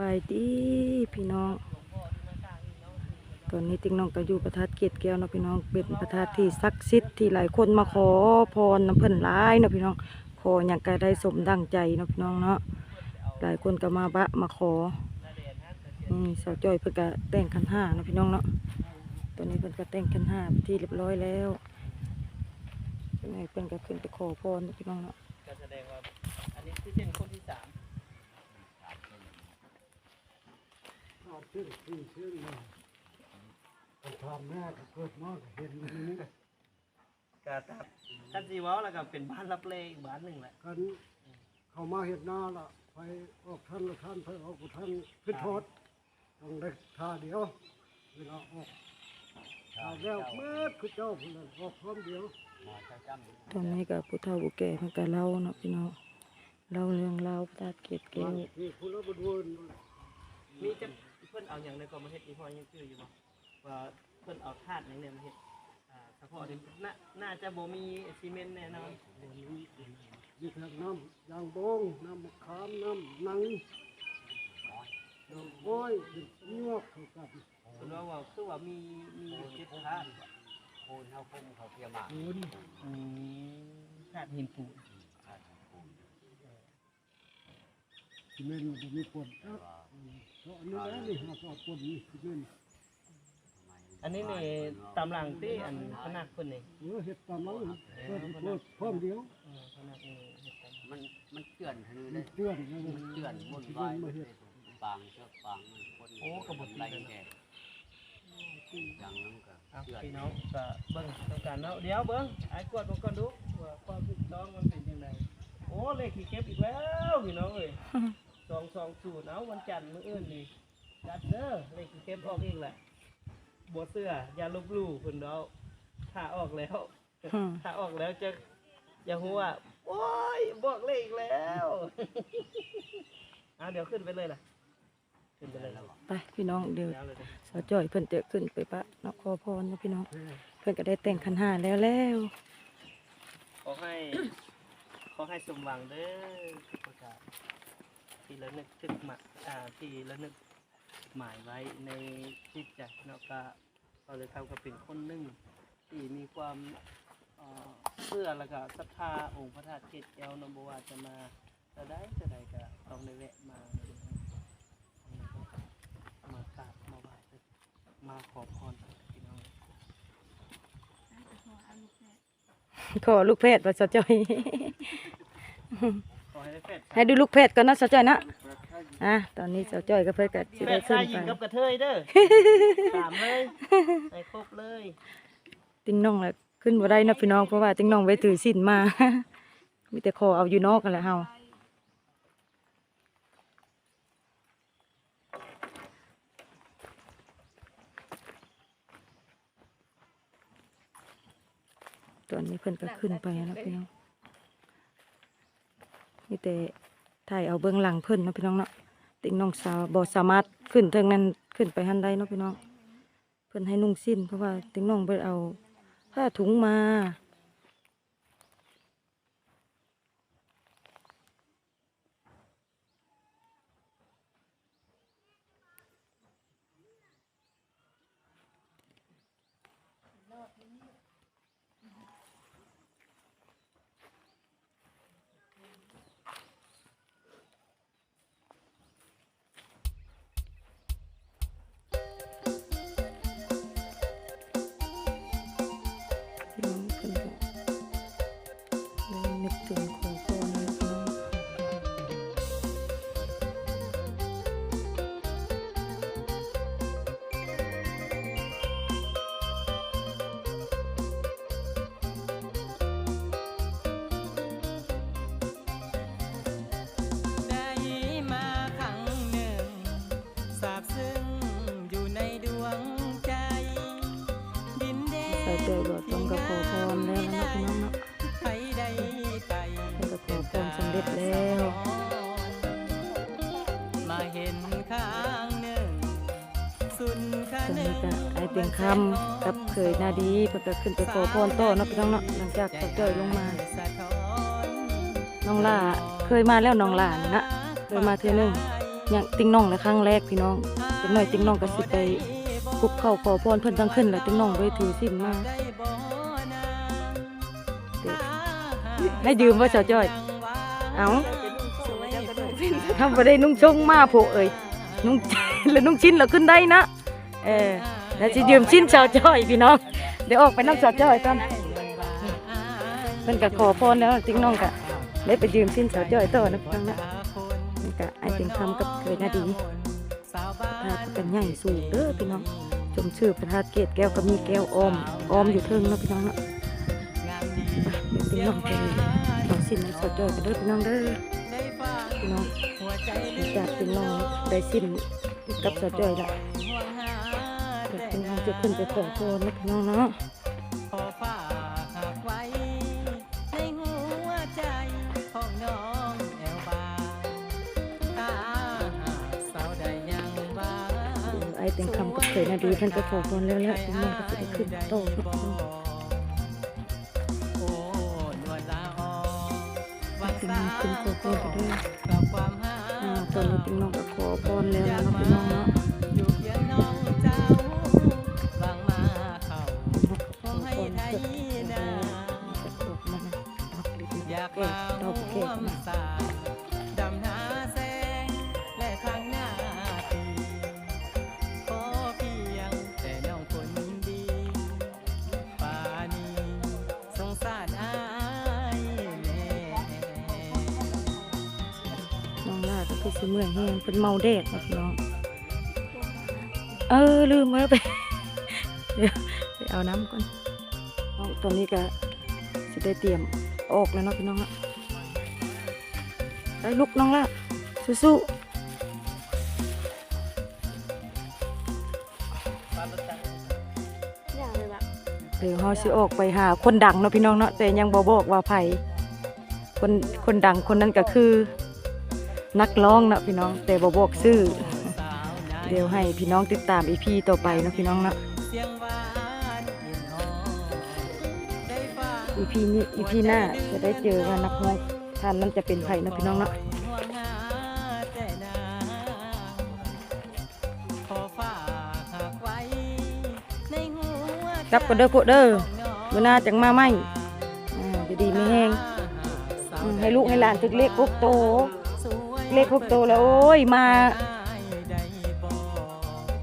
บายดีพี่น้อง ตอนนี้ติ๊งน้องก็อยู่ประทัดเกตแก้วเนาะพี่น้องเป็นประทัดที่ศักดิ์สิทธิ์ที่หลายคนมาขอพรน้ำเพิ่นหลายเนาะพี่น้องขออย่างก็ได้สมดังใจเนาะพี่น้องเนาะหลายคนก็มาบะมาขอนี่สาวจ้อยเพิ่นก็แต่งขันห้าเนาะพี่น้องเนาะตอนนี้เพิ่นก็แต่งขันห้าที่เรียบร้อยแล้วเพิ่นให้เพิ่นก็ขึ้นไปขอพรเนาะพี่น้องเนาะก็แสดงว่าอันนี้คือเส้นคนที่สาม อาชื่อชื่อชื่อมามทำแม่ก็เกิดมากเห็นอย่างนี้ก็ตับท่านสีว้าแล้วก็เป็นบ้านรับเลอีกบ้านหนึ่งแหละกันเข้ามาเห็นหน้าละไปออกท่านละท่านไปออกกับท่านขึ้นโทษต้องได้ท่าเดียวเวลาออกท่าแล้วเมื่อคือเจ้าคนนั้นออกพร้อมเดียวตอนนี้ก็ผู้เฒ่าผู้แก่เพิ่นก็เล่าเนาะพี่น้องเล่าเรื่องราประทัดเกตแก้วที่คุณรับดูมีจะ พื่อนเอาอย่างในกรมเฮ็ดอีพอยังชื่ออยู่บ่ว่าเพื่อนเอาธาตุอย่างเนี้ยมาเฮ็ดอ่าเฉพาะที่น่าน่าจะบ่มีซีเมนต์แน่นอนมีแค่น้ำยางบงน้ำมะขามน้ำนังน้ำอ้อยยวกเข้ากันเพิ่นว่าว่าคือว่ามีมีเจ็ดธาตุโคนเขาคมเขาเพียมาคูณอืมธาตุหินปูน ซีเมนต์มันมีปนครับเพราะอันนี้แล้วนี่หาก็ปนนี่ซีเมนต์อันนี้นี่ตามหลังที่อันพนักเพิ่นนี่เออเห็ดตามนั้นเพิ่มเพิ่มเพิ่มเดียวเออพนักนี่เฮ็ดตามมันมันเจือนทะเลมัเลนยเตือนนะมันเจือนบนที่วายมาเห็ดปางเชือกปางมันคนโอ้กระบอกไรดีแก่เลยยังน้ำกับเอาเจือนพี่น้องก็เบิ้งต้องการเนาะเดี๋ยวเบิ้งไอ้กวดมาก่อนดูว่าความถูกต้องมันเป็นยังไงโอ้เลขที่เก็บอีกแล้วพี่น้องเอ้ยส องสองศูนย์เอาวันจันทร์มื้ออื่นนี่จัดเด้อเลขที่เก็บออกอีกแหละบัวเสื้ออย่าลบหลู่เพิ่นเดาถ้าออกแล้ว อืมถ้าออกแล้วจะอย่าหัวโอ้ยบอกเลขอีกแล้วเอาเดี๋ยวขึ้นไปเลยล่ะ ขึ้นไปเลยแล้วไปพี่น้องเดี๋ยวแล้วเลยสาวจ้อยเพิ่นจะขึ้นไปปะเนาะขอพรเนาะพี่น้อง เพิ่นก็ได้แต่งขันห้าแล้วแล้วขอให้ ขอให้สมหวังเด้อทุกประการ ที่ระนึกถึงมาอ่าที่ระนึกหมายไว้ในจิตใจเนาะก็เราเลยทำก็เป็นคนหนึ่งที่มีความเอ่อเชื่อแล้วก็ศรัทธาองค์พระธาตุเกศแก้วเนบว่าจะมาจะได้จะได้ก็ต้องในแวะมามา กราบมาไหว้มาขอพรพี่น้อง ขอลูกเพชรว่าสาวจ้อย ให้ได้แฟดให้ดูลูกเพชรก่อนนะสาวจ้อยนะอะตอนนี้สาวจ้อยก็เพิ่นก็สิแฟได้ดขึ้ชานยหไปญิงกับกระเทยเด้อสามเลยให้ครบเลย ติ้งน้องแหละขึ้นบ่ได้นะพี่น้องเพราะว่าติ้งน้องไปถือศีลมา มีแต่ขอเอาอยู่นอกกันแหละเฮาตอนนี้เพิ่นก็ขึ้นไปแล้วพี่น้อง มีแต่ถ่ายเอาเบื้องหลังเพิ่นเนาะพี่น้องเนาะติ้งน้องสาวบ่สามารถขึ้นเทิงนั้นขึ้นไปหันได้เนาะพี่น้องเพิ่นให้นุ่งสิ้นเพราะว่าติ้งน้องไปเอาผ้าถุงมา เล งคำกับเคยนาดีเพิ่นก็ขึ้นไปขอพรต่อเนาะพี่น้องเนาะหลังจากตกจ่อลงมา น้องล่าเคยมาแล้วน้องล่านนะเคยมาเทื่อหนึงอย่างติ้งน้องในครั้งแรกพี่น้องจักหน่อยติ้งน้องก็สิไปคุกเข้าขอพรเพิ่อนทั้งขึ้นแล้วติ้งน้องไปถือศีลมาให้ยืมว่าสาจ้อย เอาทำไปได้นุ่งชงมาโผเอ้ยนุ่งแล้วนุ่งชิ้นแล้วขึ้นได้นะ เออ แล้วจะยืมชิ้นสาวจ้อยพี่น้อง เดี๋ยวออกไปน้ำสาวจ้อยกันเพิ่นก็ขอพรแล้วติ้งน้องก็ได้ไปยืมชิ้นสาวจ้อยต่อนะพี่น้องนะนี่ก็ไอ้เป็นคำกับเคยนาดีพากันใหญ่สูงเด้อพี่น้องชมชื่อประธานเกตแก้วก็มีแก้วออมออมอยู่เทิงเนาะพี่น้องเนาะไปเดี๋ยวติ้งน้องไปต่อสิ้นน้ำสาวจ้อยกันเด้อพี่น้องเด้อพี่น้องจากติ้งน้องได้สิ้นกับสาวจ้อยละ จะขึ้นไปขอพรนะพี่น้องเนาะขอฝากไว้ ในหัวใจของน้องแอวบาตาสาวใดยังบ้าไอเป็นคำกับเคยนาดีเพิ่นไปขอพรแล้วแล้วพี่น้องก็จะได้ขึ้นโตเนาะโอ้นวลละออวังพี่น้องขึ้นขอพรไปด้วยตอนนี้พี่น้องก็ขอพรแล้วนะพี่น้อง เมื่อยแห้งเป็นเมาแดดนะพี่น้อง เออลืมไว้ไปเดี๋ยวไปเอาน้ำก่อนน้องตอนนี้ก็สิได้เตรียมออกแล้วเนาะพี่น้องอะไปลุกน้องละสู้เลยว่ะๆเดี๋ยวเราสิออกไปหาคนดังเนาะพี่น้องเนาะแต่ยังบ่บอกว่าไผคนคนดังคนนั้นก็คือ นักร้องนะพี่น้องแต่บ่บอกชื่อ เดี๋ยวให้พี่น้องติดตามอีพีต่อไปนะพี่น้องนะอีพีนี้อีพีหน้าจะได้เจอว่านักร้องท่านนั้นจะเป็นไผเนะพี่น้องนะห่วงหาแต่นางขอฝากไว้ในหัวใจกลับกันเด้อพวกเด้อมื้อหน้าจังมาใหมอ่าจะดีไม่แห้งให้ลูกให้หลานถึกเลขพวกโต เลขพวกโตแล้วโอ้ยมา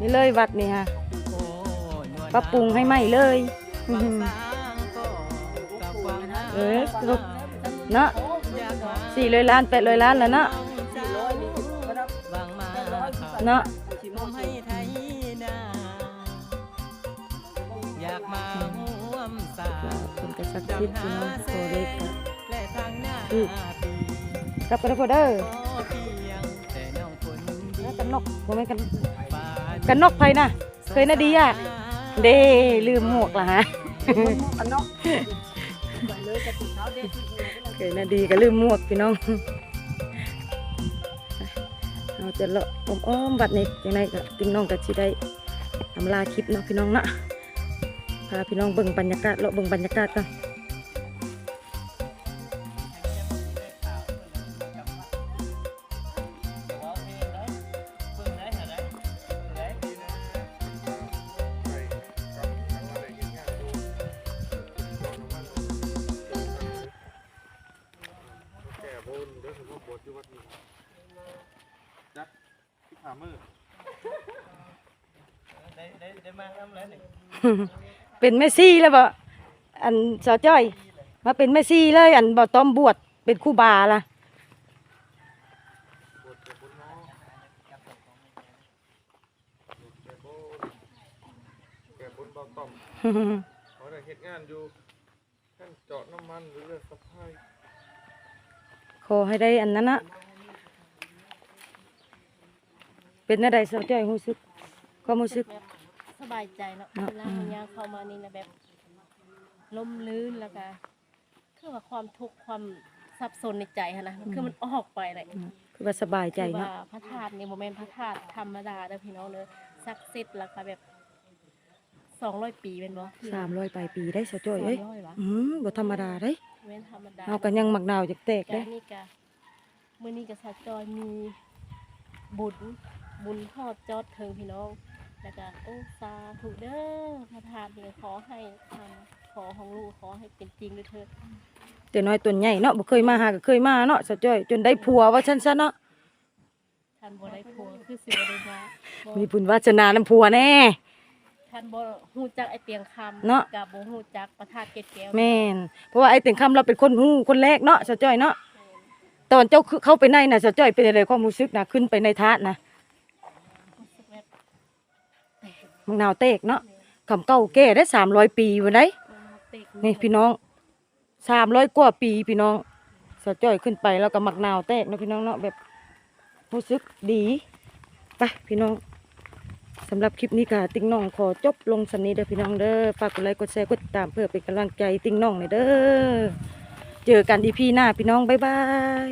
นี่เลยวัดนี่ฮะปรับปรุงให้ใหม่เลยอื้อหือเออลูกเนาะสี่ร้อยล้านแปดร้อยล้านแล้วเนาะเนาะอยากมาร่วมสร้างเป็นกระสักดิ์สิทธิ์พี่น้องโตเล็กอะและทางหน้าอือปีกลับกันเด้อพวกเด้อ นนกบ่แม่นกันฟ้ากันนกไผน่ะเคยน่ะดีอะเด้ลืมหมวกละฮะอันเนาะเคยน่ะดีก็ลืมหมวกพี่น้องเราจะเลาะอ้อมๆบัดนี้จังไดก็ติงน้องก็สิได้อำลาคลิปเนาะพี่น้องเนาะพาพี่น้องเบิ่งบรรยากาศเลาะเบิ่งบรรยากาศก่อน ได้ได้ได้มาทำแล้วนี่เป็นแม่ซี่แล้วบ่อันสาวจ้อย มาเป็นแม่ซี่เลย อันบ่ต้อมบวชเป็นครูบาล่ะแก่บนเบาต่อมเขาได้เฮ็ดงานอยู่ท่านเจาะน้ำมันหรือเรือสะพายขอให้ได้อันนั้นนะ เป็นอะไรสาวจ้อยรู้สึกความรู้สึก แบบสบายใจเนาะเนาะ เวลาเขาย่างเข้ามานี่นะแบบลมลื่นแล้วก็คือว่าความทุกข์ความสับสนในใจหั้นนะคือมันออกไปเลยคือว่าสบายใจคือเนาะว่าพระธาตุนี่โมเมนพระธาตุธรรมดาเด้อพี่น้องเด้อศักดิ์สิทธิ์แล้วก็แบบสองร้อยปีเป็นบ่สามร้อยปลายปีได้สาวจ้อยเอ้ยร้อยวะอืมบ่ธรรมดาเด้เว้นธรรมดาเอากันยังหมักนาวจากแตกแต่เด้อันนี่ก็มื้อนี้ก็สัจจอยมีบุญ บุญทอดจอดถึงพี่น้อง แล้วก็โอ้สาธุเด้อพระธาตุนี่ขอให้ทำขอของลูกขอให้เป็นจริงด้วยเถิดแต่น้อยตัวใหญ่เนาะบ่เคยมาหาก็เคยมาเนาะสะจ้อย จนได้ผัวว่าซั่นซะเนาะท่านบ่ได้ผัวคือสิบ่ได้มาบ่มีบุญวาสนานํผัวแน่ ท่านบ่ฮู้จักไอ้เปียงคำเนาะ กับบ่ฮู้จักประธาตุเกศแก้วแม่นเพราะว่าไอ้เต็งคำเราเป็นคนฮู้คนแรกเนาะสะจ้อยเนาะตอนเจ้าเข้าไปในน่ะสะจ้อยเป็นอะไรความรู้สึกน่ะขึ้นไปในทาสน่ะ รู้สึกแบบ มังนาวเตกเนาะคำเก่าแก่ได้300ปีบ่ได้มันเตกนี่พี่น้องสามร้อยกว่าปีพี่น้องสะจ้อยขึ้นไปแล้วก็มักนาวแตกเนาะพี่น้องเนาะแบบรู้สึกดีไปพี่น้องสำหรับคลิปนี้ค่ะติ๊งน้องขอจบลงสันนี้เด้อพี่น้องเด้อฝากกดไลค์กดแชร์กดติดตามเพื่อเป็นกำลังใจติ๊งน้องหน่อยเด้อเจอกันอีพีหน้าพี่น้องบ๊ายบาย